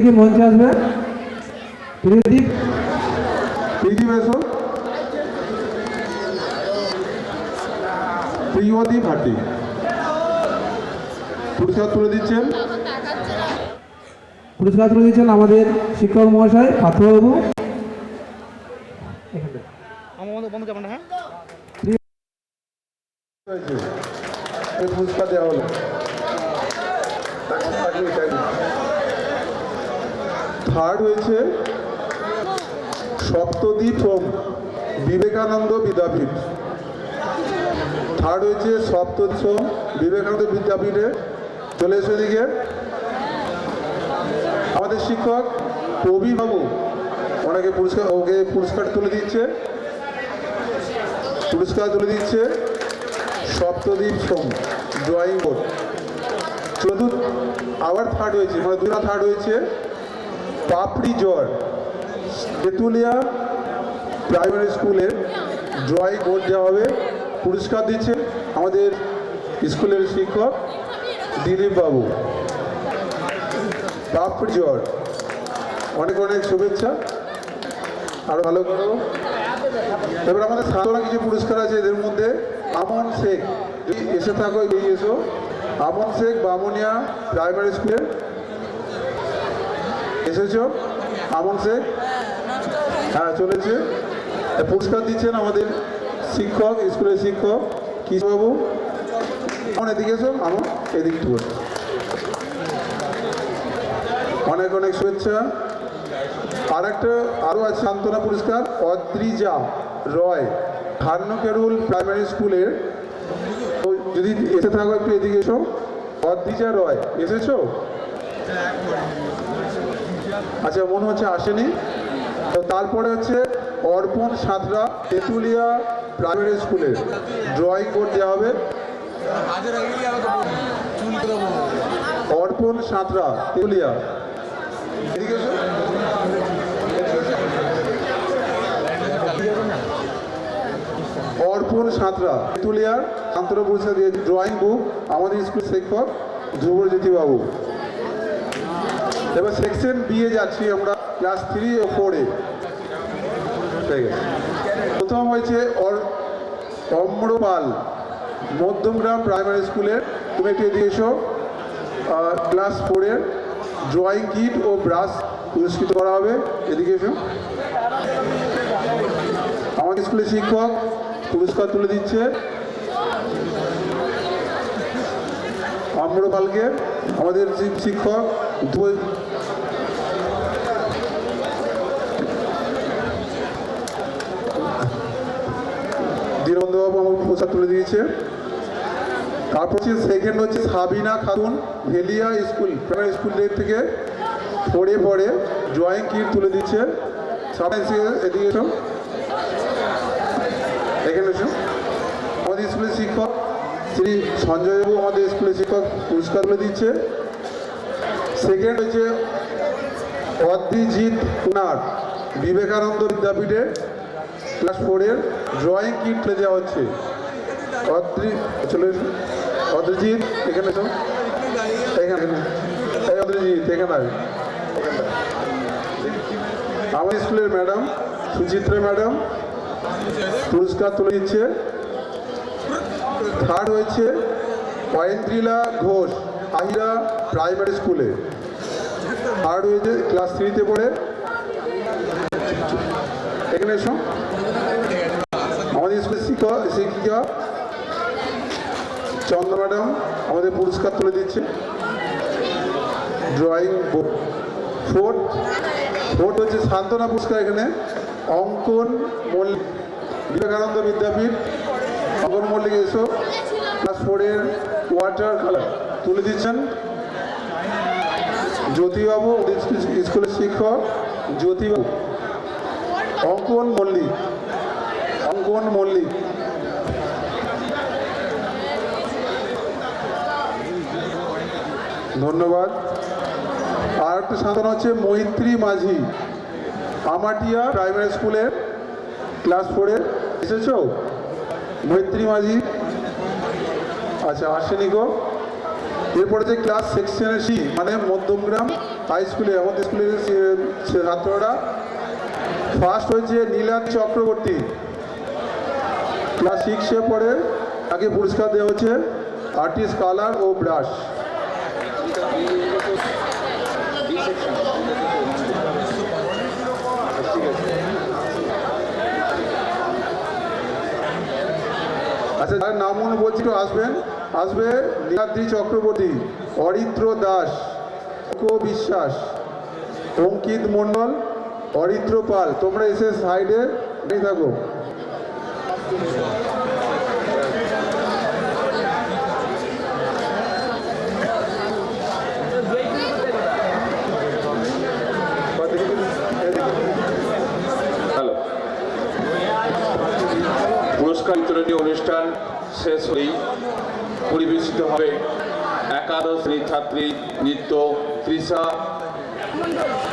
কি মঞ্চে আসবে? প্রদীপ প্রীতি এসো প্রিয়দী ভাটি। পুরস্কার তুলে দিচ্ছেন? পুরস্কার তুলে দিচ্ছেন আমাদের শিক্ষক মহাশয় না হ্যাঁ? পুরস্কার দেওয়া হলো। থার্ড হয়েছে সপ্তদ্বীপ বিবেকানন্দ বিদ্যাপীঠ। থার্ড হয়েছে সপ্তদ্বীপ হোম বিবেকানন্দ বিদ্যাপীঠে। চলে এসে দিকে আমাদের শিক্ষক প্রবীর বাবু ওনাকে পুরস্কার, ওকে পুরস্কার তুলে দিচ্ছে। পুরস্কার তুলে দিচ্ছে সপ্তদ্বীপ সোম ড্রয়িং বোর্ড। চতুর্থ আবার থার্ড হয়েছে মানে দুটা থার্ড হয়েছে। পাপড়ি জ্বর। তেঁতুলিয়া প্রাইমারি স্কুলের ড্রয়িং বোর্ড দেওয়া হবে, পুরস্কার দিচ্ছে আমাদের স্কুলের শিক্ষক দিলীপ বাবু। পাপড়ি জ্বর। অনেক অনেক শুভেচ্ছা। আরও ভালো করো। এবার আমাদের সাধারণ কিছু পুরস্কার আছে এদের মধ্যে, আমন শেখ। এসে থাকো এই এসো। আমন শেখ বামুনিয়া প্রাইমারি স্কুলের এসেছ? আমন শেখ হ্যাঁ চলেছে। পুরস্কার দিচ্ছেন আমাদের শিক্ষক, স্কুলের শিক্ষক কিশোরবাবু আমন এদিকে এসো। আমন, এদিক টু অনেক অনেক শুভেচ্ছা। আর একটা আরও আছে সান্ত্বনা পুরস্কার, অদ্রিজা রয় হার্নকেরুল প্রাইমারি স্কুলের। যদি এসে থাকো একটু এদিকে এসো। অদ্রিজা রয়, এসেছ? আচ্ছা মনে হচ্ছে আসেনি। তো তারপরে হচ্ছে অর্পণ সাঁতরা তেঁতুলিয়া প্রাইমারি স্কুলে ড্রয়িং বোর্ড দেওয়া হবে। অর্পণ সাঁতরা তেঁতুলিয়া। অর্পণ সাঁতরা তুলিয়ার আন্তর পরিষদ ড্রয়িং বুক আমাদের স্কুল শিক্ষক ধ্রুবজ্যোতি বাবু এবার সেকশন বিয়ে যাচ্ছি আমরা ক্লাস থ্রি ও ফোরে ঠিক আছে। প্রথম হয়েছে অম্রপাল, মধ্যমগ্রাম প্রাইমারি স্কুলের তুমি একটু এদিকে এসো। ক্লাস ফোরের ড্রয়িং কিট ও ব্রাশ পুরস্কৃত করা হবে। এদিকে এসো। আমাদের স্কুলের শিক্ষক পুরস্কার তুলে দিচ্ছে। আম্রপালকে আমাদের শিক্ষক দীনবন্ধুবাবু আমাকে পুরস্কার তুলে দিয়েছে। তারপর হচ্ছে সেকেন্ড হচ্ছে Sabina Khatun, Bhelia school primary school থেকে পড়ে পড়ে ড্রয়িং কিট তুলে দিচ্ছে। এদিকে এসো। এখানে এসো। আমাদের স্কুলের শিক্ষক, শ্রী সঞ্জয়বাবু আমাদের স্কুলের শিক্ষক পুরস্কার তুলে দিচ্ছে। সেকেন্ড হচ্ছে অদ্রিজিৎ কুনার বিবেকানন্দ বিদ্যাপীঠে ক্লাস ফোরের ড্রয়িং কিট দেওয়া হচ্ছে অদ্রি, চলে। অদ্রিজিৎ, এখানে এসো এখানে এই অদ্রিজিৎ, এখানে। এখানটা। আমাদের স্কুলের ম্যাডাম, সুচিত্রা ম্যাডাম, পুরস্কার তুলে দিচ্ছে থার্ড হয়েছে পয়েন্দ্রিলা ঘোষ আহিরা প্রাইমারি স্কুলে। থার্ড হয়েছে ক্লাস থ্রিতে পড়ে। এখানে এসো। আমাদের স্কুলের শিক্ষক, শিক্ষিকা চন্দ্র ম্যাডাম আমাদের পুরস্কার তুলে দিচ্ছে। ড্রয়িং ফোর্থ ফোর্থ হচ্ছে সান্ত্বনা পুরস্কার এখানে। অঙ্কন মল্লিক, বিবেকানন্দ বিদ্যাপীঠ। অঙ্কন মল্লিক এসো। ক্লাস ফোরের ওয়াটার কালার তুলে দিচ্ছেন। জ্যোতিবাবু স্কুলের শিক্ষক, জ্যোতিবাবু। অঙ্কন মল্লিক অঙ্কন মল্লিক। ধন্যবাদ। আর একটা সান্ত্বনা হচ্ছে মৈত্রী মাঝি, আমাটিয়া প্রাইমারি স্কুলের ক্লাস ফোরে এসেছ? মৈত্রী মাঝি। আচ্ছা আসেনি গো। এরপরে যে ক্লাস সেকশনের সি মানে মধ্যমগ্রাম হাই স্কুলে আমাদের স্কুলের ছাত্ররা। ফার্স্ট হয়েছে নীলাদ চক্রবর্তী। ক্লাস সিক্সে পড়ে তাকে পুরস্কার দেওয়া হচ্ছে আর্টিস্ট কালার ও ব্রাশ আচ্ছা যার নাম বলছি একটু আসবেন? আসবে নীলাদ্রি চক্রবর্তী, অরিত্র দাস বিশ্বাস, অঙ্কিত মণ্ডল অরিত্র পাল। তোমরা এসে সাইডে থাকো। পুরস্কার বিতরণী অনুষ্ঠান শেষ হলেই পরিবেশিত হবে। একাদশ শ্রেণির ছাত্রী নৃত্য তৃষা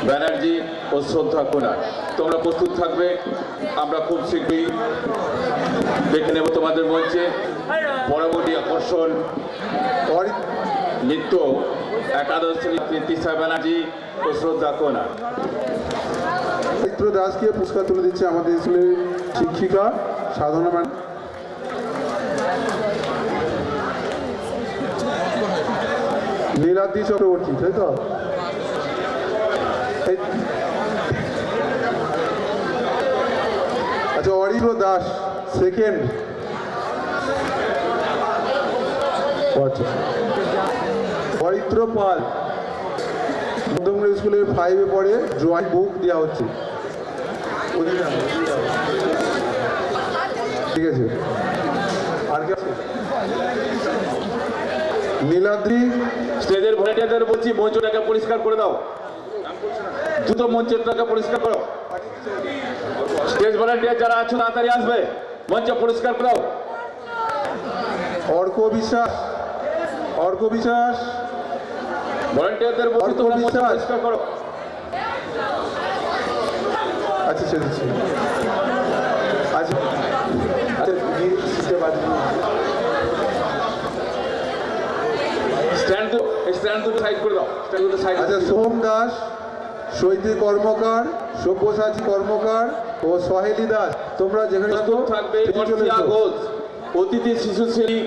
ব্যানার্জি ও শ্রদ্ধা কোনার তোমরা প্রস্তুত থাকবে, আমরা খুব শীঘ্রই দেখে নেব তোমাদের মঞ্চে। পরবর্তী আকর্ষণ, নৃত্য, একাদশ শ্রেণির তৃষা ব্যানার্জি ও শ্রদ্ধা কোনার দাসকে পুরস্কার তুলে দিচ্ছে আমাদের স্কুলের শিক্ষিকা সাধনা নীলাদ্রি চক্রবর্তী তাই তো? আচ্ছা অরিত্র দাস সেকেন্ড আচ্ছা। অরিত্র পাল। মধ্যমগ্রাম স্কুলের ফাইভে পড়ে ড্রয়িং বুক দেওয়া হচ্ছে। ঠিক আছে আর কি আছে নীলাদ্রি স্টেজের ভলেন্টিয়ারদের বলছি মঞ্চটাকে পরিষ্কার করে দাও। দ্রুত মঞ্চটাকে পরিষ্কার করো। স্টেজ ভলেন্টিয়ার যারা আছো তাড়াতাড়ি আসবে। মঞ্চ পরিষ্কার করো অর্ক বিশ্বাস অর্ক বিশ্বাস। ভলেন্টিয়ারদের বলছি তোমরা মঞ্চ পরিষ্কার করো। আচ্ছা সে দিচ্ছি। আচ্ছা আচ্ছা গিয়ে সিটে বাজবে। স্ট্যান্ড তো স্ট্যান্ড তো সাইড করে দাও। স্ট্যান্ড তো সাইড আচ্ছা সোম দাস শৈতী কর্মকার সব্যসাচী কর্মকার ও সহেলি দাস। তোমরা যেখানে থাকো থাকবে অর্চিয়া ঘোষ অতিথি শিশু শ্রেণি